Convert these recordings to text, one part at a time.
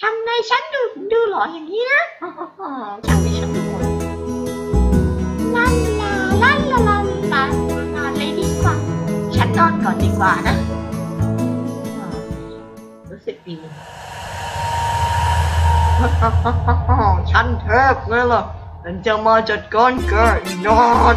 ทำในฉันดูดูหล่ออย่างนี้นะทำในฉันดูนั่นเลยดีกว่า ฉันนอนก่อนดีกว่านะ รู้สึกดีฉันเทพไงล่ะฉันจะมาจัดการเกิดนอน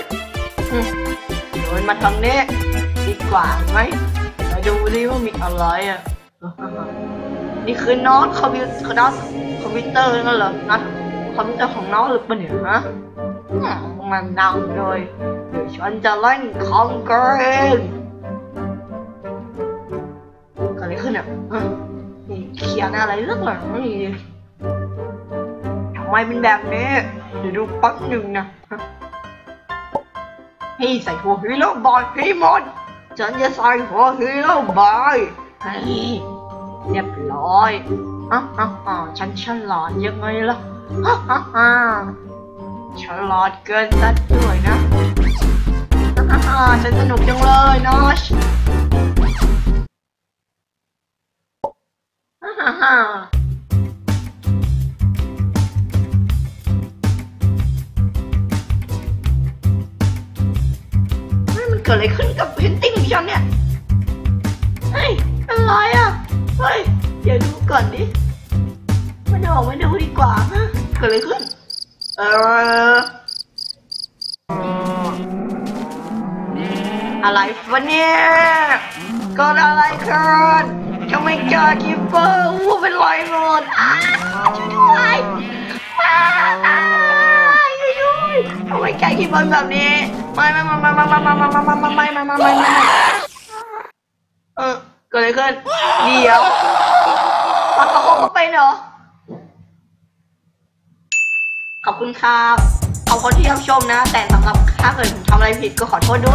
เดินมาทางนี้ดีกว่าไหมมาดูดิว่ามีอะไรอะ นี่คือน็อตคอมพิวเตอร์น็อตคอมพิวเตอร์นั่นเหรอน็อตคอมพิวเตอร์ของน้องหรือเปล่าเนี่ยฮะมันดังเลยเดี๋ยวฉันจะเล่นคอมเกมเกิดอะไรขึ้นอะนี่เขียนอะไรเรื่องหลังนี่ทำไมเป็นแบบนี้ เดี๋ยวดูปั๊บหนึ่งนะ พี่ใส่หัวฮีโร่บอยพี่หมดฉันจะใส่หัวฮีโร่บอยเรียบร้อยอะอะอะฉันฉลาดยังไงล่ะฮ่าฮ่าฮ่าฉลาดเกินซะด้วยนะอะอะอะฉันสนุกจังเลยนะ กิดอะไรขึ้นกับเพนติ้งของฉันเนี่ย เฮ้ย อะไรอะ เฮ้ย เดี๋ยวดูก่อนดิไม่ดูไม่ดูดีกว่าฮะเกิดอะไรขึ้น เอออะไรวะเนี่ยเกิดอะไรขึ้นทำไมเจอคิปเปอร์อู้เป็นรอยหมดอ้าช่วยด้วยอ้าช่วยด้วย ทำไมแกคิดบอร์แบบนี้ไม่ไม่ไม่ไม่ไม่ไม่ไม่ไม่ไม่ไม่ไม่ไม่ไม่ไม่เออเกิดอะไรขึ้นเดี๋ยวปักกระโปงเป็นเหรอขอบคุณครับขอบคุณที่รับชมนะ แต่สำหรับถ้าเกิดผมทำอะไรผิดก็ขอโทษด้วย